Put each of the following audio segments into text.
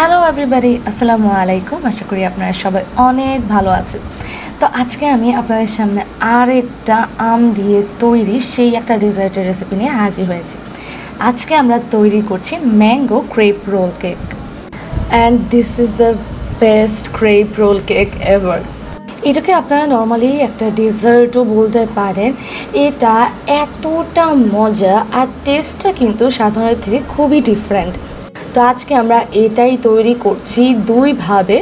Hello everybody আসসালামু আলাইকুম আশা করি আপনারা সবাই অনেক ভালো আছেন। তো আজকে আমি আপনাদের সামনে আর একটা আম দিয়ে তৈরি সেই একটা ডেজার্টের রেসিপি নিয়ে হাজির হয়েছি। আজকে আমরা তৈরি করছি mango crepe roll cake and this is the best crepe roll cake ever এটাকে আপনারা নর্মালি একটা ডেজার্টও বলতে পারেন। এটা এতটা মজা আর টেস্টটা কিন্তু সাধারণের থেকে খুবই ডিফারেন্ট তো আজকে আমরা এটাই তৈরি করছি দুইভাবে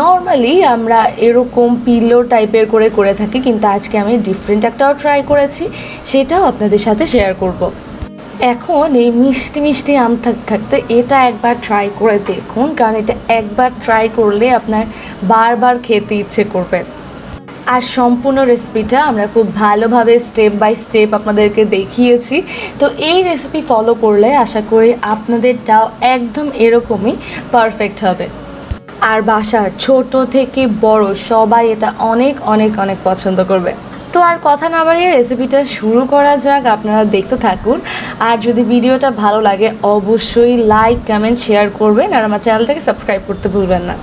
নর্মালি আমরা এরকম পিলো টাইপের করে করে থাকি, কিন্তু আজকে আমি ডিফারেন্ট একটাও ট্রাই করেছি, সেটাও আপনাদের সাথে শেয়ার করব। এখন এই মিষ্টি মিষ্টি আম থাকতে থাকতে এটা একবার ট্রাই করে দেখুন, কারণ এটা একবার ট্রাই করলে আপনার বারবার খেতে ইচ্ছে করবে আর সম্পূর্ণ রেসিপিটা আমরা খুব ভালোভাবে স্টেপ বাই স্টেপ আপনাদেরকে দেখিয়েছি। তো এই রেসিপি ফলো করলে আশা করি আপনাদেরটাও একদম এরকমই পারফেক্ট হবে। আর বাসার ছোট থেকে বড় সবাই এটা অনেক অনেক অনেক পছন্দ করবে। তো আর কথা না বাড়িয়ে রেসিপিটা শুরু করা যাক, আপনারা দেখতে থাকুন। আর যদি ভিডিওটা ভালো লাগে, অবশ্যই লাইক কমেন্ট শেয়ার করবেন। আর আমার চ্যানেলটাকে সাবস্ক্রাইব করতে ভুলবেন না।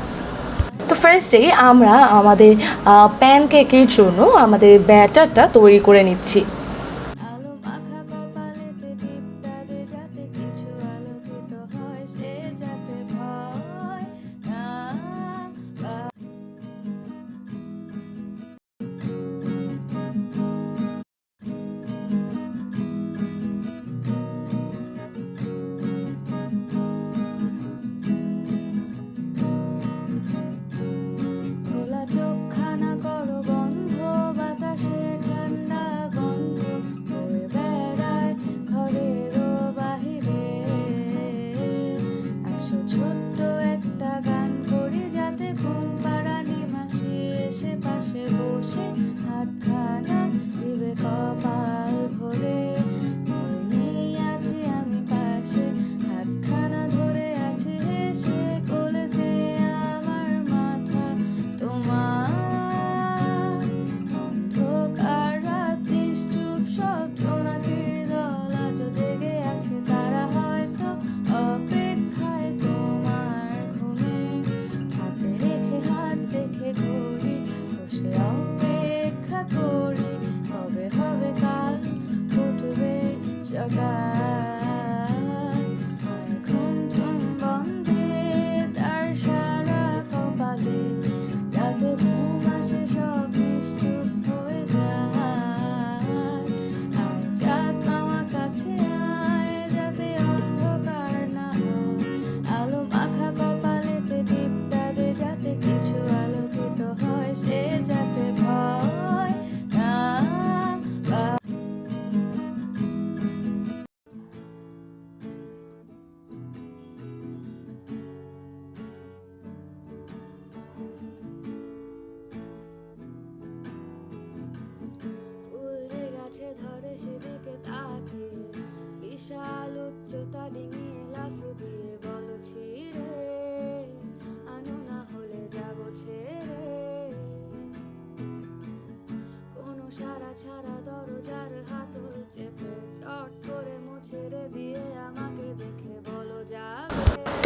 ফার্স্টেই আমরা আমাদের প্যানকেকের জন্য আমাদের ব্যাটারটা তৈরি করে নিচ্ছি। করি কবে হবে কাল ফুটবে সকাল।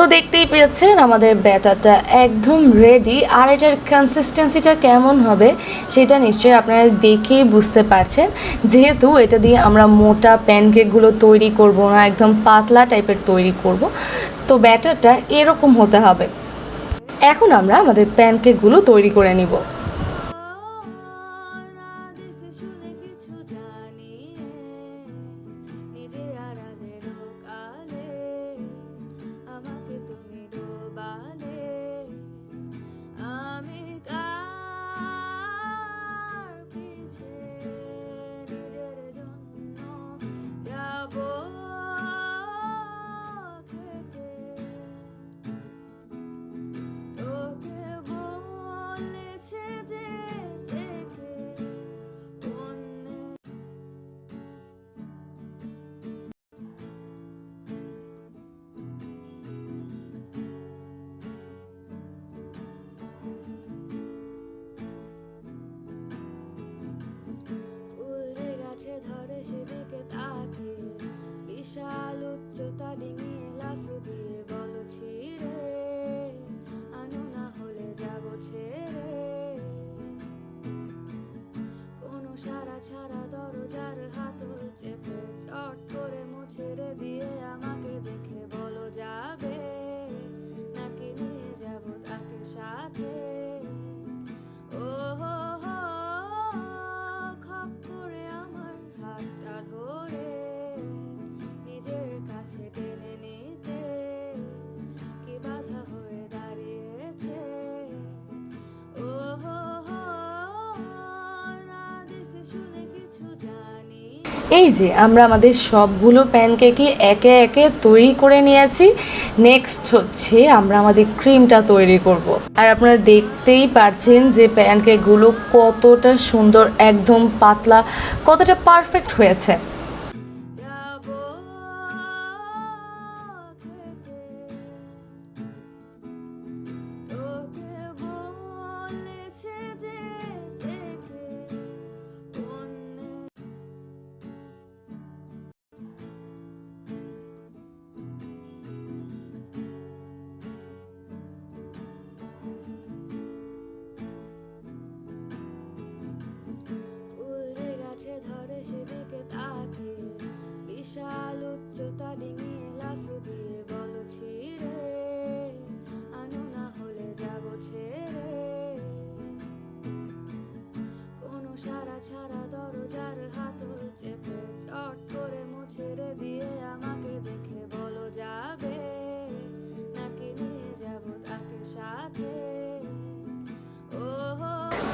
তো দেখতেই পেয়েছেন, আমাদের ব্যাটারটা একদম রেডি আর এটার কনসিস্টেন্সিটা কেমন হবে সেটা নিশ্চয়ই আপনারা দেখেই বুঝতে পারছেন। যেহেতু এটা দিয়ে আমরা মোটা প্যানকেকগুলো তৈরি করব না, একদম পাতলা টাইপের তৈরি করব, তো ব্যাটারটা এরকম হতে হবে। এখন আমরা আমাদের প্যানকেকগুলো তৈরি করে নিব। এই যে, আমরা আমাদের সবগুলো প্যানকেকই একে একে তৈরি করে নিয়েছি নেক্সট হচ্ছে আমরা আমাদের ক্রিমটা তৈরি করব। আর আপনারা দেখতেই পারছেন যে প্যানকেকগুলো কতটা সুন্দর, একদম পাতলা, কতটা পারফেক্ট হয়েছে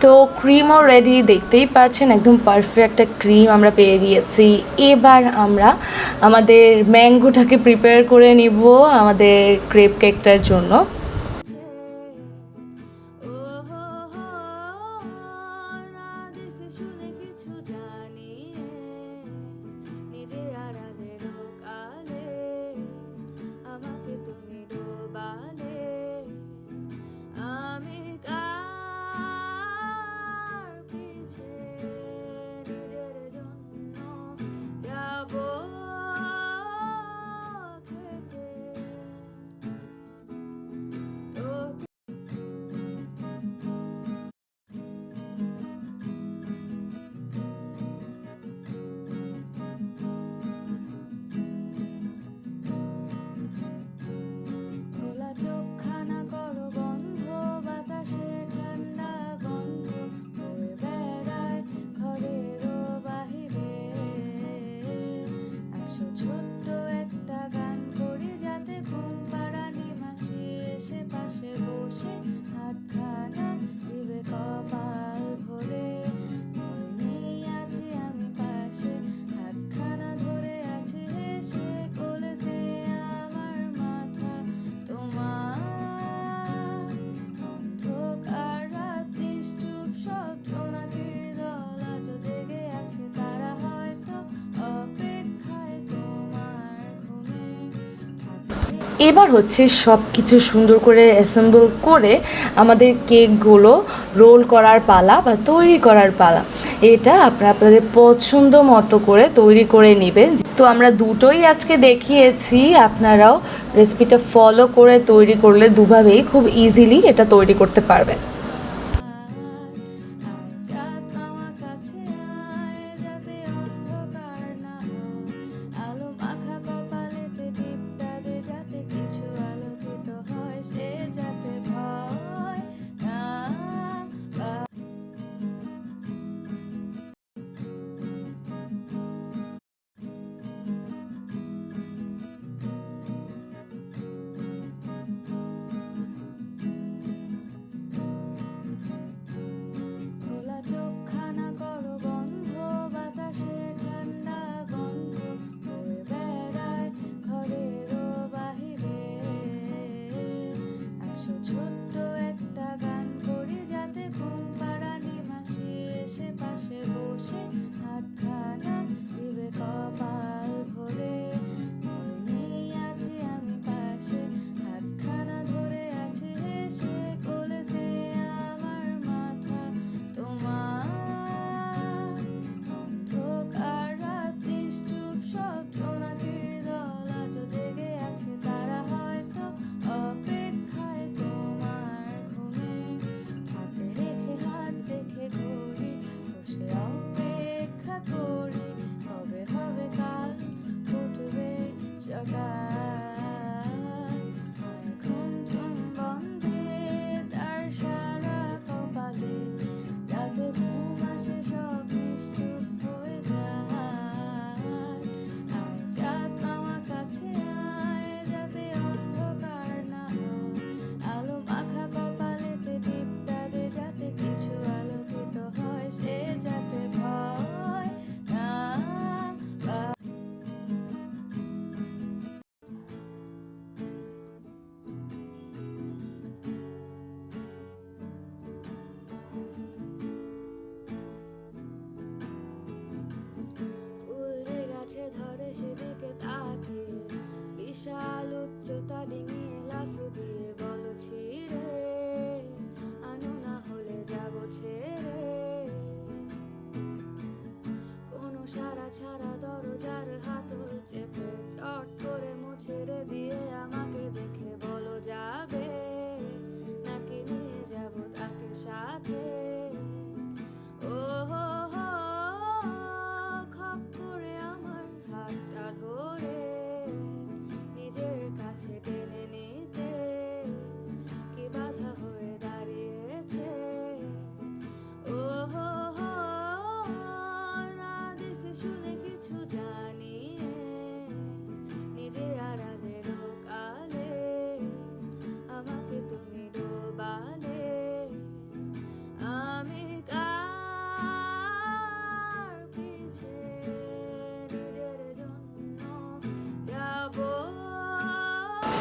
তো ক্রিমও রেডি দেখতেই পাচ্ছেন একদম পারফেক্ট একটা ক্রিম আমরা পেয়ে গিয়েছি। এবার আমরা আমাদের ম্যাঙ্গোটাকে প্রিপেয়ার করে নিব আমাদের ক্রেপ কেকটার জন্য। এবার হচ্ছে সব কিছু সুন্দর করে অ্যাসেম্বল করে আমাদের কেকগুলো রোল করার পালা বা তৈরি করার পালা। এটা আপনারা আপনাদের পছন্দ মতো করে তৈরি করে নেবেন। তো আমরা দুটোই আজকে দেখিয়েছি, আপনারাও রেসিপিটা ফলো করে তৈরি করলে দুভাবেই খুব ইজিলি এটা তৈরি করতে পারবেন।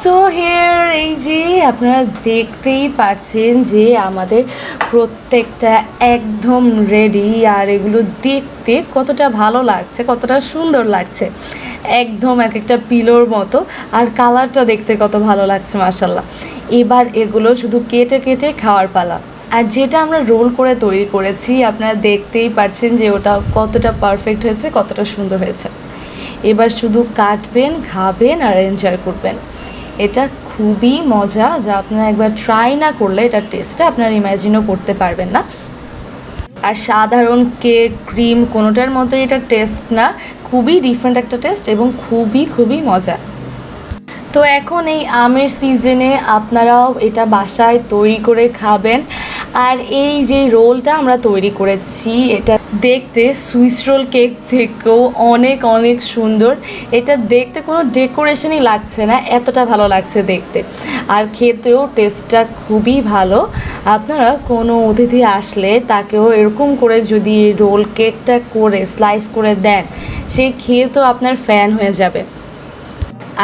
সো হেয়ার এই যে আপনারা দেখতেই পাচ্ছেন যে আমাদের প্রত্যেকটা একদম রেডি আর এগুলো দেখতে কতটা ভালো লাগছে, কতটা সুন্দর লাগছে। একদম এক একটা পিলোর মতো, আর কালারটা দেখতে কত ভালো লাগছে মাসাল্লাহ এবার এগুলো শুধু কেটে কেটে খাওয়ার পালা। আর যেটা আমরা রোল করে তৈরি করেছি, আপনারা দেখতেই পাচ্ছেন যে ওটা কতটা পারফেক্ট হয়েছে, কতটা সুন্দর হয়েছে। এবার শুধু কাটবেন, খাবেন, আর এনজয় করবেন। এটা খুবই মজা, যা আপনারা একবার ট্রাই না করলে এটার টেস্টটা আপনারা ইমাজিনও করতে পারবেন না। আর সাধারণ কেক ক্রিম কোনোটার মতো এটা টেস্ট না, খুবই ডিফারেন্ট একটা টেস্ট এবং খুবই খুবই মজা। তো এখন এই আমের সিজনে আপনারাও এটা বাসায় তৈরি করে খাবেন। আর এই যে রোলটা আমরা তৈরি করেছি, এটা দেখতে সুইস রোল কেক থেকেও অনেক অনেক সুন্দর। এটা দেখতে কোনো ডেকোরেশনই লাগছে না, এতটা ভালো লাগছে দেখতে। আর খেতেও টেস্টটা খুবই ভালো। আপনারা কোনো অতিথি আসলে তাকেও এরকম করে যদি রোল কেকটা করে, স্লাইস করে দেন, সে খেয়ে তো আপনার ফ্যান হয়ে যাবে।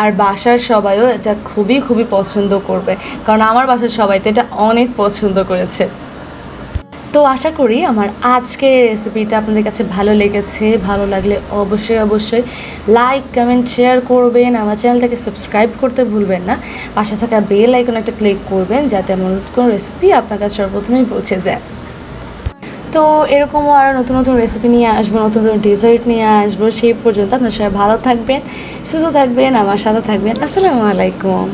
আর বাসার সবাইও এটা খুবই খুবই পছন্দ করবে। কারণ আমার বাসার সবাই তো এটা অনেক পছন্দ করেছে। তো আশা করি আমার আজকের রেসিপিটা আপনাদের কাছে ভালো লেগেছে, ভালো লাগলে অবশ্যই অবশ্যই লাইক কমেন্ট শেয়ার করবেন। আমার চ্যানেলটাকে সাবস্ক্রাইব করতে ভুলবেন না। পাশে থাকা বেল আইকন একটা ক্লিক করবেন, যাতে আমার কোনো রেসিপি আপনার কাছে সর্বপ্রথমেই পৌঁছে যায়। তো এরকমও আরও নতুন নতুন রেসিপি নিয়ে আসব, নতুন নতুন ডেজার্ট নিয়ে আসব, সেই পর্যন্ত আপনার সবাই ভালো থাকবেন, সুস্থ থাকবেন, আমার সাথে থাকবেন। আসসালামু আলাইকুম।